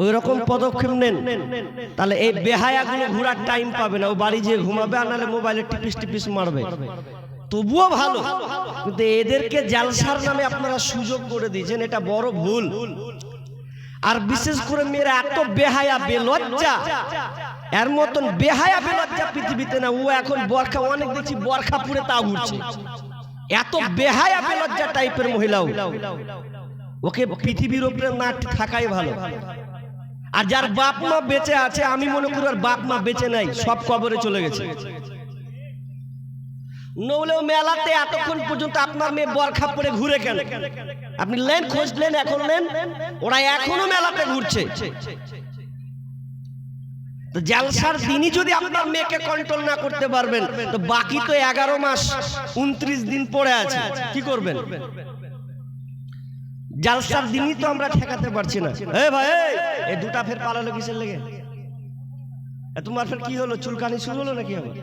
ওই রকম পদক্ষেপ নেন। তাহলে এই বেহায়া বেহায়াগুলো ঘোরার টাইম পাবে না। ও বাড়ি যেয়ে ঘুমাবে আর নাহলে মোবাইলে টিপিস টিপিস মারবে। তবুও ভালো। কিন্তু এদেরকে জালসার নামে আপনারা সুযোগ করে দিয়েছেন এটা বড় ভুল। আর বিশেষ করে মেয়েরা এত বেহায়া বেলজ্জা। এর মতন বেহায়া বেলজ্জা পৃথিবীতে না। ও এখন বরখা অনেক দেখছি বরখা পুরে তা ঘুরছে এত বেহায়া বেলজ্জা টাইপের মহিলাও। ওকে পৃথিবীর উপরে না থাকাই ভালো। আর যার বাপ মা বেঁচে আছে, আমি মনে করি আর বাপ মা বেঁচে নাই, সব কবরে চলে গেছে। নৌলেও মেলাতে এতক্ষণ পর্যন্ত আপনার মেয়ে বরখা পরে ঘুরে কেন? আপনি লেন খুঁজলেন এখন লেন? ওরা এখনও মেলাতে ঘুরছে। তো জালসার দিনই যদি আপনার মেয়েকে কন্ট্রোল না করতে পারবেন, তো বাকি তো এগারো মাস, উনত্রিশ দিন পরে আছে। কি করবেন? জালসার দিনই তো আমরা ঠেকাতে পারছি না। এ ভাই এই, দুটা ফের পালালো কিসের লেগে? তোমার ফের কি হলো? চুলকানি শুরু হলো নাকি আবার?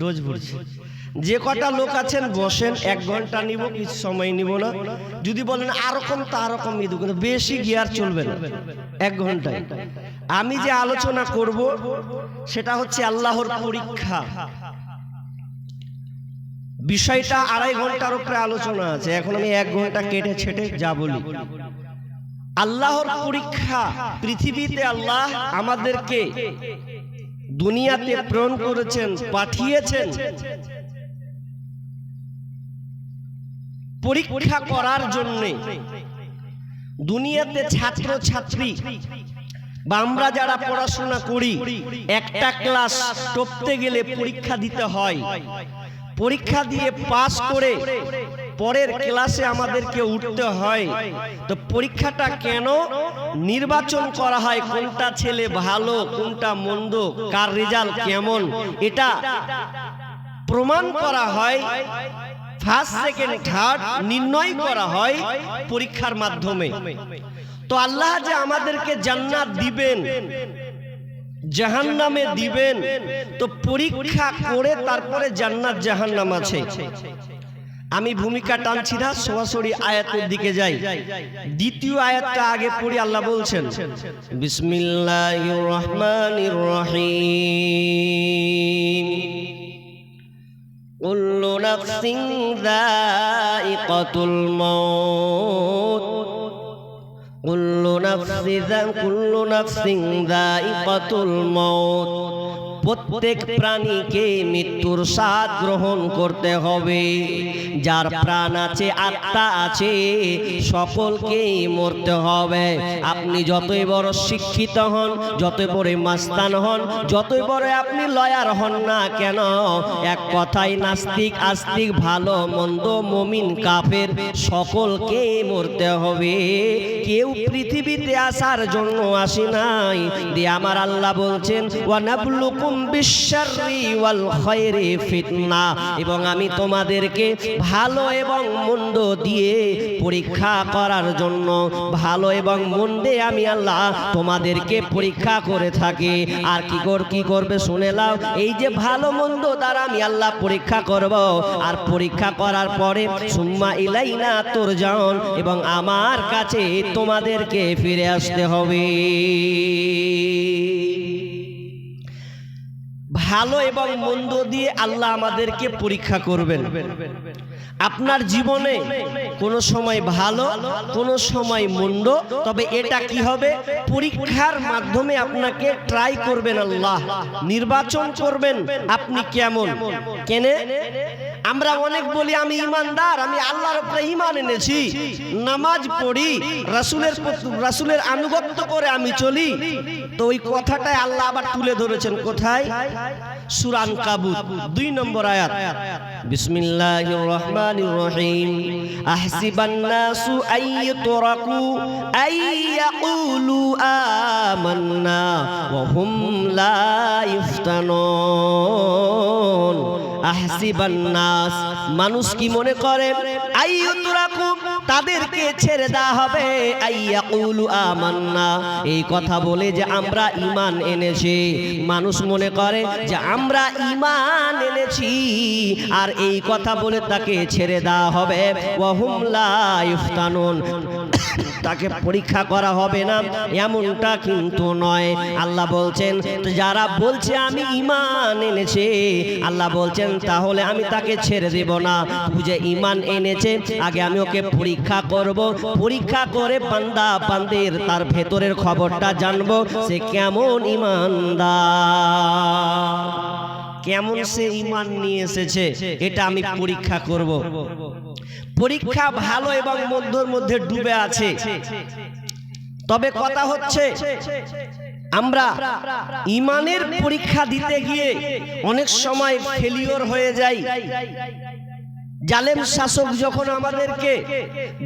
ডোজ ভরছে যে কটা লোক আছেন বসেন এক ঘণ্টা নিব কিছু সময় নিব না। যদি বলেন আরকম তো আরকম নিব কিন্তু বেশি গিয়ার চলবে না। এক ঘন্টায়। আমি যে আলোচনা করব সেটা হচ্ছে আল্লাহর পরীক্ষা। বিষয়টা আড়াই ঘণ্টার উপরে আলোচনা আছে। এখন আমি এক ঘণ্টা কেটে ছেটে যা বলি। আল্লাহর পরীক্ষা পৃথিবীতে আল্লাহ আমাদেরকে দুনিয়াতে প্রেরণ করেছেন, পাঠিয়েছেন। পরীক্ষা করার জন্য দুনিয়াতে ছাত্র ছাত্রী বা আমরা যারা পড়াশোনা করি, একটা ক্লাস টপতে গেলে পরীক্ষা দিতে হয়। পরীক্ষা দিয়ে পাস করে পরের ক্লাসে আমাদেরকে উঠতে হয়। তো পরীক্ষাটা কেন? নির্বাচন করা হয়। কোনটা ছেলে ভালো কোনটা মন্দ কার রেজাল্ট কেমন? এটা প্রমাণ করা হয়। ফার্স্ট সেকেন্ড থার্ড নির্ণয় করা হয় পরীক্ষার মাধ্যমে। তো আল্লাহ যে আমাদেরকে জান্নাত দিবেন। জাহান্নামে দিবেন। তো পরীক্ষা করে তারপরে জান্নাত জাহান্নাম আছে। আমি ভূমিকা টানছি না সরাসরি আয়াতের দিকে যাই। দ্বিতীয় আয়াতটা আগে পড়ি আল্লাহ বলছেন বিসমিল্লাহির রহমানির রহিম কুল্লু নাফসিন যায়িকাতুল মাউত। কুল্লু নাফসি কুল্লু নাফসিন যায়িকাতুল মাউত প্রত্যেক প্রাণীকে মৃত্যুর স্বাদ গ্রহণ করতে হবে। যার প্রাণ আছে, আত্মা আছে, সকলকেই মরতে হবে। আপনি যতই বড় শিক্ষিত হন, যতই বড় মাস্তান হন, যতই বড় আপনি লয়ার হন না কেন, এক কথাই নাস্তিক, আস্তিক, ভালো, মন্দ, মমিন, কাফের সকলকে মরতে হবে। কেউ পৃথিবীতে আসার জন্য আসি নাই। দিয়ে আমার আল্লাহ বলছেন ওয়ানাবলুকুম ফিতনা। এবং আমি তোমাদেরকে ভালো এবং মন্দ দিয়ে পরীক্ষা করার জন্য, ভালো এবং মন্দে আমি আল্লাহ তোমাদেরকে পরীক্ষা করে থাকি। আর কি কর, কি করবে শুনে লাও এই যে ভালো মন্দ দ্বারা আমি আল্লাহ পরীক্ষা করব। আর পরীক্ষা করার পরে সুম্মা ইলাইনা তোর যান এবং আমার কাছে তোমাদেরকে ফিরে আসতে হবে। ভালো এবং মন্দ দিয়ে আল্লাহ আমাদেরকে পরীক্ষা করবেন। আপনার জীবনে কোনো সময় ভালো, কোনো সময় মন্দ, তবে এটা কি হবে? পরীক্ষার মাধ্যমে আপনাকে ট্রাই করবেন আল্লাহ। নির্বাচন করবেন আপনি কেমন? কেনে? আমরা অনেক বলি, আমি ইমানদার, আমি আল্লাহর উপরে ইমান এনেছি। নামাজ পড়ি, রাসুলের রাসুলের আনুগত্য করে আমি চলি। তো ওই কথাটাই আল্লাহ আবার তুলে ধরেছেন। কোথায়? সুরান কাবুত, দুই নম্বর আয়াত। বিসমিল্লাহির রহমানির রহিম। আহসিবান নাসু আই তুরাকু আই ইয়াকুলু আমান্না ওয়া হুম লা ইফতানুন। আহসিবান নাস মানুষ কি মনে করে? আই তাদেরকে ছেড়ে দেওয়া হবে। আইয়াকুলু আমান্না। এই কথা বলে যে আমরা ইমান এনেছি। মানুষ মনে করে যে আমরা ইমান এনেছি। আর এই কথা বলে তাকে ছেড়ে দেওয়া হবে। ওয়াহুম লা ইফতানুন। তাকে পরীক্ষা করা হবে না, এমনটা কিন্তু নয়। আল্লাহ বলছেন, যারা বলছে আমি ইমান এনেছে, আল্লাহ বলছেন, তাহলে আমি তাকে ছেড়ে দেব না। বুঝে ইমান এনেছে, আগে আমি ওকে পরীক্ষা করব। পরীক্ষা করে বান্দা বান্দের তার ভেতরের খবরটা জানব, সে কেমন ইমানদার কেমন সে ইমান নিয়ে এসেছে, এটা আমি পরীক্ষা করব। পরীক্ষা ভালো এবং মধ্যর মধ্যে ডুবে আছে। তবে কথা হচ্ছে আমরা ইমানের পরীক্ষা দিতে গিয়ে অনেক সময় ফেলিওর হয়ে যাই। জালেম শাসক যখন আমাদেরকে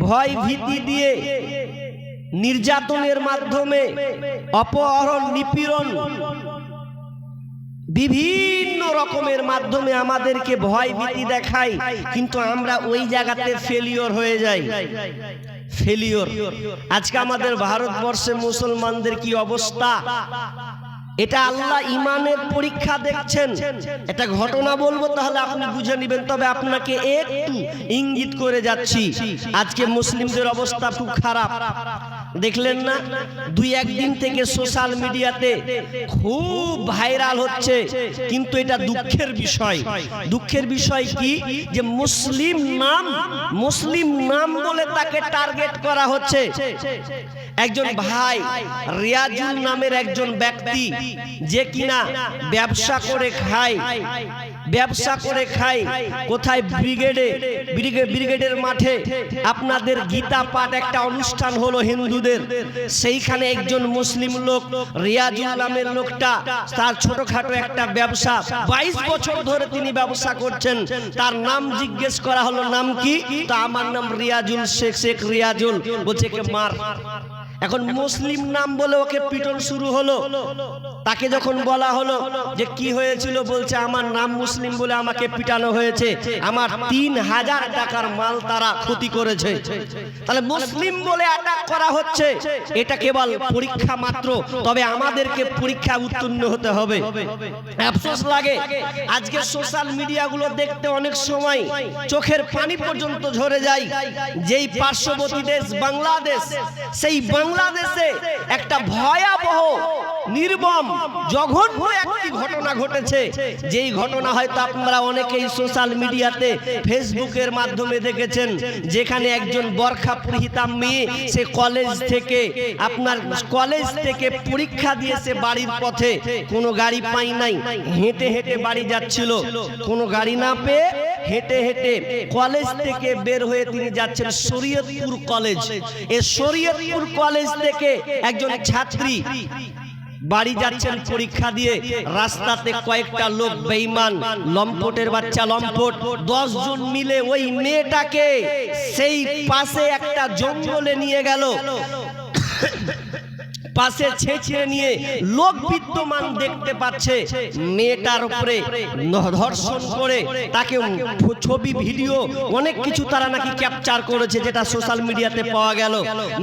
ভয় ভীতি দিয়ে নির্যাতনের মাধ্যমে অপহরণ নিপীড়ন বিভিন্ন রকমের মাধ্যমে আমাদেরকে ভয় ভীতি দেখায়, কিন্তু আমরা ওই জায়গাতে ফেলিওর হয়ে যাই। ফেলিওর আজকে আমাদের ভারতবর্ষে মুসলমানদের কি অবস্থা? এটা আল্লাহ ইমানের পরীক্ষা দেখছেন। এটা ঘটনা বলব তাহলে আপনি বুঝে নেবেন, তবে আপনাকে একটু ইঙ্গিত করে যাচ্ছি। আজকে মুসলিমদের অবস্থা খুব খারাপ। দেখলেন না? দুই একদিন থেকে সোশ্যাল মিডিয়াতে খুব ভাইরাল হচ্ছে। কিন্তু এটা দুঃখের বিষয়। দুঃখের বিষয় কি? যে মুসলিম নাম মুসলিম নাম বলে তাকে টার্গেট করা হচ্ছে। একজন ভাই রিয়াজুল নামের একজন ব্যক্তি, যে কিনা ব্যবসা করে খায়। ব্যবসা করে খায় কোথায় ব্রিগেডে? ব্রিগেড ব্রিগেডের মাঠে। আপনাদের গীতা পাঠ একটা অনুষ্ঠান হলো হিন্দুদের। সেইখানে একজন মুসলিম লোক, রিয়াজুল নামের লোকটা, তার ছোটখাটো একটা ব্যবসা। বাইশ বছর ধরে তিনি ব্যবসা করছেন। তার নাম জিজ্ঞেস করা হলো, নাম কি? তো আমার নাম রিয়াজুল শেখ শেখ রিয়াজুল। বলছে মার। এখন মুসলিম নাম বলে ওকে পিটন শুরু হলো। তাকে যখন বলা হলো যে কি হয়েছিল বলছে, আমার নাম মুসলিম বলে আমাকে পিটানো হয়েছে। আমার তিন হাজার টাকার মাল তারা ক্ষতি করেছে। তাহলে মুসলিম বলে অ্যাটাক করা হচ্ছে। এটা কেবল পরীক্ষা মাত্র। তবে আমাদেরকে পরীক্ষা উত্তীর্ণ হতে হবে। আফসোস লাগে। আজকে সোশ্যাল মিডিয়াগুলো দেখতে অনেক সময় চোখের পানি পর্যন্ত ঝরে যায়। যেই পার্শ্ববর্তী দেশ বাংলাদেশ, সেই বাংলাদেশে একটা ভয়াবহ নির্মম, জঘন্য একটি ঘটনা ঘটেছে। যেই ঘটনা হয়তো আপনারা অনেকেই সোশ্যাল মিডিয়াতে ফেসবুকের মাধ্যমে দেখেছেন, যেখানে একজন বরখা পরিহিতা মেয়ে, সে কলেজ থেকে, আপনার কলেজ থেকে পরীক্ষা দিয়েছে বাড়ির পথে কোনো গাড়ি পাই নাই, হেঁটে হেঁটে বাড়ি যাচ্ছিল। কোনো গাড়ি না পেয়ে হেঁটে হেঁটে কলেজ থেকে বের হয়ে তিনি যাচ্ছেন শরীয়তপুর কলেজ এ শরীয়তপুর কলেজ থেকে একজন ছাত্রী বাড়ি যাচ্ছেন পরীক্ষা দিয়ে, রাস্তাতে কয়েকটা লোক বেইমান লম্পটের বাচ্চা লম্পট দশ জন মিলে ওই মেয়েটাকে সেই পাশে একটা জঙ্গলে নিয়ে গেল। পাশে ছেঁচড়ে নিয়ে লোক বিদ্যমান দেখতে পাচ্ছে। মেয়েটার উপরে ধর্ষণ করে তাকে ছবি ভিডিও অনেক কিছু তারা নাকি ক্যাপচার করেছে যেটা সোশ্যাল মিডিয়াতে পাওয়া গেল।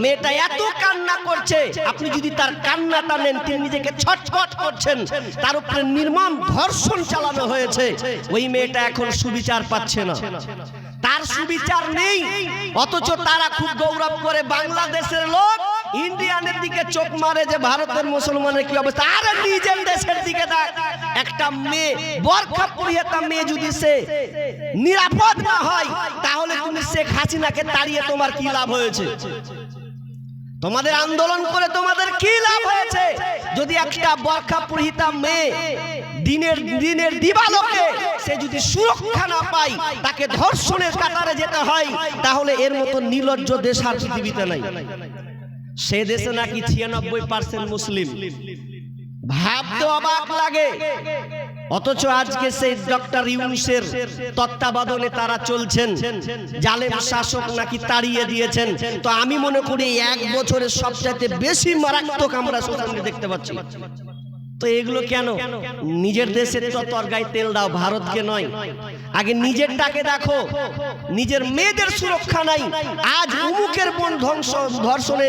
মেয়েটা এত কান্না করছে। আপনি যদি তার কান্নাটা নেন তিনি নিজেকে ছটফট করছেন। তার উপরে নির্মম ধর্ষণ চালানো হয়েছে। ওই মেয়েটা এখন সুবিচার পাচ্ছে না। তার সুবিচার নেই। অথচ তারা খুব গৌরব করে বাংলাদেশের লোক। ইন্ডিয়ানের দিকে চোখ মারে যে ভারতের মুসলমানের কি অবস্থা? আরে নিজের দেশের দিকে দেখ। একটা মেয়ে বরখা পরিহিতা মেয়ে যদি সে নিরাপদ না হয়, তাহলে তুমি শেখ হাসিনাকে তাড়িয়ে তোমার কি লাভ হয়েছে? তোমাদের আন্দোলন করে তোমাদের কি লাভ হয়েছে? যদি একটা বরখা পরিহিতা মেয়ে দিনের দিনের দিবালোকে সে যদি সুরক্ষা না পায়, তাকে ধর্ষণের কাতারে যেতে হয়, তাহলে এর মতো নির্লজ্জ দেশ আর পৃথিবীতে নাই। সে দেশে নাকি ছিয়ানব্বই পার্সেন্ট মুসলিম। ভাবতে অবাক লাগে। অথচ আজকে সেই ডক্টর ইউনুসের তত্ত্বাবধানে তারা চলছেন। জালেম শাসক নাকি তাড়িয়ে দিয়েছেন। তো আমি মনে করি এক বছরের সবচাইতে বেশি মারাত্মক আমরা দেখতে পাচ্ছি। তো এগুলো কেন? নিজের দেশের তো তরগায় তেল দাও, ভারতকে নয়। আগে নিজেরটাকে দেখো নিজের মেয়েদের সুরক্ষা নাই। আজ উমুকের বোন ধ্বংস, ধর্ষণে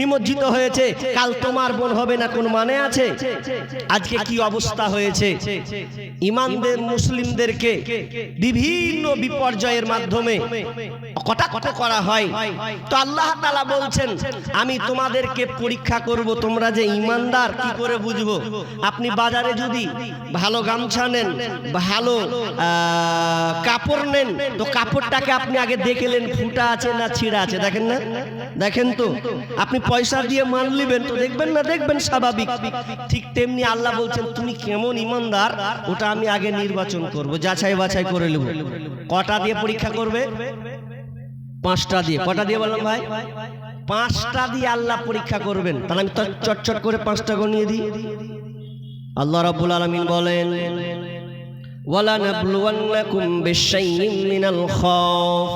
নিমজ্জিত হয়েছে। কাল তোমার বোন হবে না কোন মানে আছে? আজকে কি অবস্থা হয়েছে? ইমানদের মুসলিমদেরকে বিভিন্ন বিপর্যয়ের মাধ্যমে কটাক্ষ করা হয়? তো আল্লাহ তাআলা বলছেন, আমি তোমাদেরকে পরীক্ষা করব, তোমরা যে ইমানদার, কি করে বুঝব? আপনি বাজারে যদি ভালো গামছা নেন, ভালো কাপড় নেন, তো কাপড়টাকে আপনি আগে দেখলেন, ফুটা আছে না ছিঁড়া আছে, দেখেন না? দেখেন তো? আপনি পয়সা দিয়ে মান নেবেন তো দেখবেন না? দেখবেন স্বাভাবিক। ঠিক তেমনি আল্লাহ বলছেন, তুমি কেমন ইমানদার, ওটা আমি আগে নির্বাচন করব যাচাই বাছাই করে নেব। কটা দিয়ে পরীক্ষা করবে? পাঁচটা দিয়ে। কটা দিয়ে বললাম ভাই? পাঁচটা দিয়ে আল্লাহ পরীক্ষা করবেন। তাহলে আমি চটচট করে পাঁচটা গনিয়ে দিই। আল্লাহ রাব্বুল আলামিন বলেন ওয়ালা নাবলুওয়ান্নাকুম বিশাইইম মিনাল খাউফ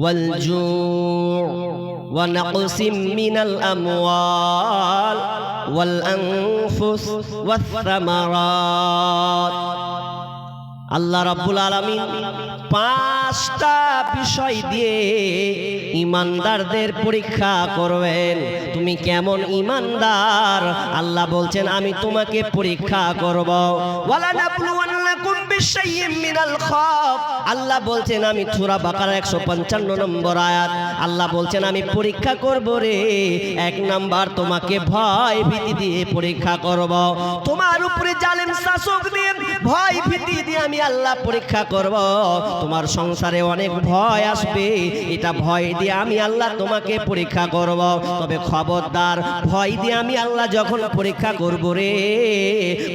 ওয়াল জু' ওয়া নাকসিম মিনাল আমওয়াল ওয়াল আনফুস ওয়াস সামারাত। আল্লাহ রাব্বুল আলামিন পাঁচটা বিষয় দিয়ে ইমানদারদের পরীক্ষা করবেন। তুমি কেমন ইমানদার? আল্লাহ বলছেন, আমি তোমাকে পরীক্ষা করব। আল্লাহ বলছেন, আমি সূরা বাকারা 155 নম্বর আয়াত। আল্লাহ বলছেন, আমি পরীক্ষা করব রে। এক নাম্বার, তোমাকে ভয় ভীতি দিয়ে পরীক্ষা করব। তোমার উপরে জালেম শাসক দিয়ে ভয় ভীতি দিয়ে আমি আল্লাহ পরীক্ষা করব। তোমার সংসারে অনেক ভয় আসবে। এটা ভয় দিয়ে আমি আল্লাহ তোমাকে পরীক্ষা করব। তবে খবরদার, ভয় দিয়ে আমি আল্লাহ যখন পরীক্ষা করব রে,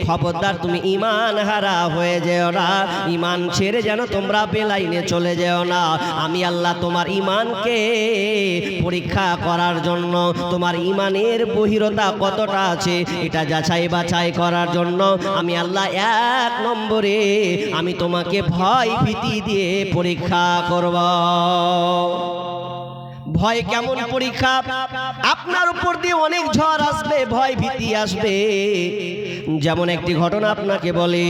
খবরদার, তুমি ইমান হারা হয়ে যেও না। ইমান ছেড়ে যেন তোমরা বেলাইনে চলে যেও না। আমি আল্লাহ তোমার ইমানকে পরীক্ষা করার জন্য, তোমার ইমানের বহিরতা কতটা আছে, এটা যাচাই বাছাই করার জন্য আমি আল্লাহ এক নম্বরে আমি তোমাকে ভয় ভীতি দিয়ে পরীক্ষা করব। ভয় কেমন পরীক্ষা? আপনার উপর দিয়ে অনেক ঝড় আসবে, ভয় ভীতি আসবে। যেমন একটি ঘটনা আপনাকে বলে,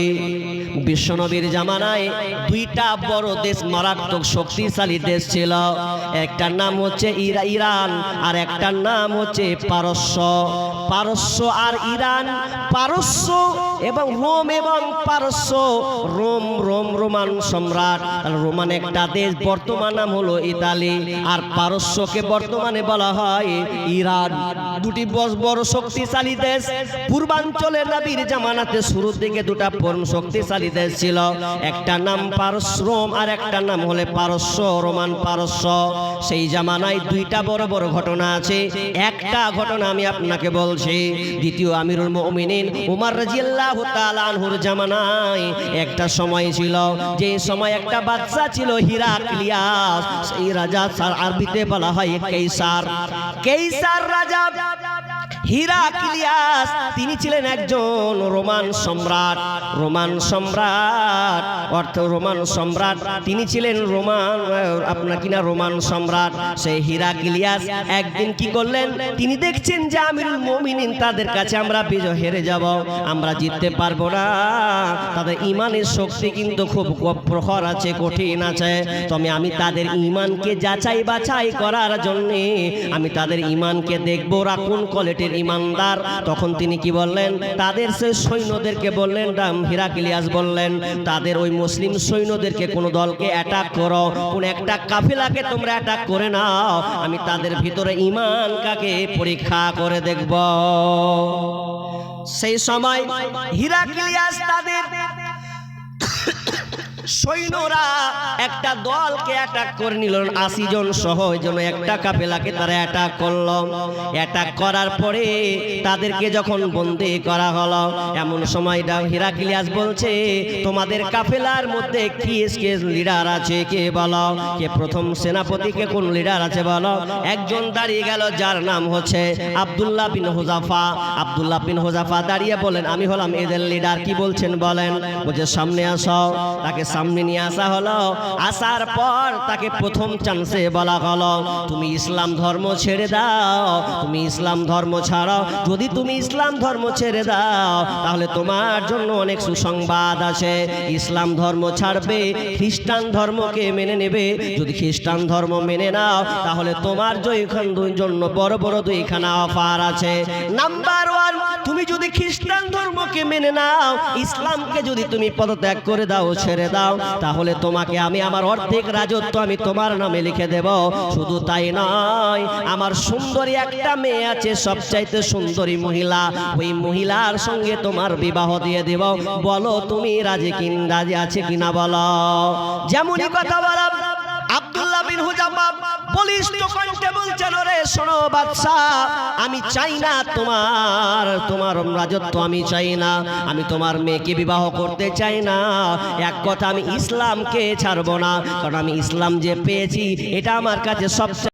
বিশ্বনবীর জামানায় দুইটা বড় দেশ মারাত্মক শক্তিশালী দেশ ছিল। একটার নাম হচ্ছে ইরা ইরান আর একটার নাম হচ্ছে পারস্য। পারস্য আর ইরান পারস্য এবং রোম এবং পারস্য। রোম রোম, রোমান সম্রাট। রোমান একটা দেশ, বর্তমান নাম হলো ইতালি। আর পারস্যকে বর্তমানে বলা হয় ইরান। দুটি বড় শক্তিশালী দেশ। পূর্বাঞ্চলে নবীর জামানাতে শুরুর দিকে দুটা পরম শক্তিশালী দেশ ছিল। একটা নাম পারস্য রোম, আর একটা নাম হলে পারস্য, রোমান পারস্য। সেই জামানায় দুইটা বড় বড় ঘটনা আছে। একটা ঘটনা আমি আপনাকে বলছি। দ্বিতীয় আমিরুল মুমিনিন উমর রাজিয়াল্লাহু তাআলা আনহুর জামানায় একটা সময় ছিল, যে সময় একটা বাচ্চা ছিল হিরাক্লিয়াস, সেই রাজা আরবিতে বলা হয় কেইসার। কেইসার রাজা হিরাক্লিয়াস তিনি ছিলেন একজন রোমান সম্রাট। রোমান সম্রাট, অর্থ রোমান সম্রাট, তিনি ছিলেন রোমান, আপনার কিনা রোমান সম্রাট? সেই হিরাক্লিয়াস একদিন কি করলেন? তিনি দেখছেন যে আমিরুল মমিনিন তাদের কাছে আমরা বিজয় হেরে যাব, আমরা জিততে পারব না। তাদের ইমানের শক্তি কিন্তু খুব প্রখর আছে, কঠিন আছে। তবে আমি তাদের ইমানকে যাচাই বাছাই করার জন্যে, আমি তাদের ইমানকে দেখব ওরা কোন কোয়ালিটির ইমানদার। তখন তিনি কি বললেন? তাদের সেই সৈন্যদেরকে বললেন, রাম হিরাকিলিয়াস বললেন, তাদের ওই মুসলিম সৈন্যদেরকে কোনো দলকে অ্যাটাক করো, কোন একটা কাফিলাকে তোমরা অ্যাটাক করে নাও, আমি তাদের ভিতরে ইমান কাকে পরীক্ষা করে দেখব। সেই সময় হিরাকিলিয়াস তাদের সৈন্যরা একটা দলকে অ্যাটাক করে নিল। আশি জন সহ জন্য একটা কাফেলাকে তারা অ্যাটাক করল। অ্যাটাক করার পরে তাদেরকে যখন বন্দি করা হলো, এমন সময় হিরাকিলিয়াস বলছে, তোমাদের কাফেলার মধ্যে কি কে লিডার আছে? কে বলো? কে প্রথম সেনাপতিকে কোন লিডার আছে বলো? একজন দাঁড়িয়ে গেল, যার নাম হচ্ছে Abdullah bin Hudhafa. Abdullah bin Hudhafa দাঁড়িয়ে বলেন, আমি হলাম এদের লিডার, কি বলছেন বলেন? বলছে, সামনে আসো। তাকে সামনে নিয়ে আসা হলো। আসার পর তাকে প্রথম চান্সে বলা হলো, তুমি ইসলাম ধর্ম ছেড়ে দাও, তুমি ইসলাম ধর্ম ছাড়াও যদি তুমি ইসলাম ধর্ম ছেড়ে দাও, তাহলে তোমার জন্য অনেক সুসংবাদ আছে। ইসলাম ধর্ম ছাড়বে, খ্রিস্টান ধর্মকে মেনে নেবে। যদি খ্রিস্টান ধর্ম মেনে নাও, তাহলে তোমার জয়খান জন্য বড় বড় দুইখানা অফার আছে। নাম্বার ওয়ান তুমি যদি খ্রিস্টান ধর্মকে মেনে নাও, ইসলামকে যদি তুমি পদত্যাগ করে দাও, ছেড়ে দাও তাহলে তোমাকে আমি আমার অর্ধেক রাজত্ব আমি তোমার নামে লিখে দেব। শুধু তাই নয়, আমার সুন্দরী একটা মেয়ে আছে, সবচাইতে সুন্দরী মহিলা। ওই মহিলার সঙ্গে তোমার বিবাহ দিয়ে দেব। বলো, তুমি রাজি কিন, রাজি আছে কিনা বলো। যেমনই কথা বলা বলিস কণ্ঠে বলছেন শোনো আমি চাই না তোমার তোমার রাজত্ব আমি চাই না, আমি তোমার মেয়েকে বিবাহ করতে চাই না, এক কথা আমি ইসলামকে ছাড়বো না, কারণ আমি ইসলাম যে পেয়েছি, এটা আমার কাছে সবচেয়ে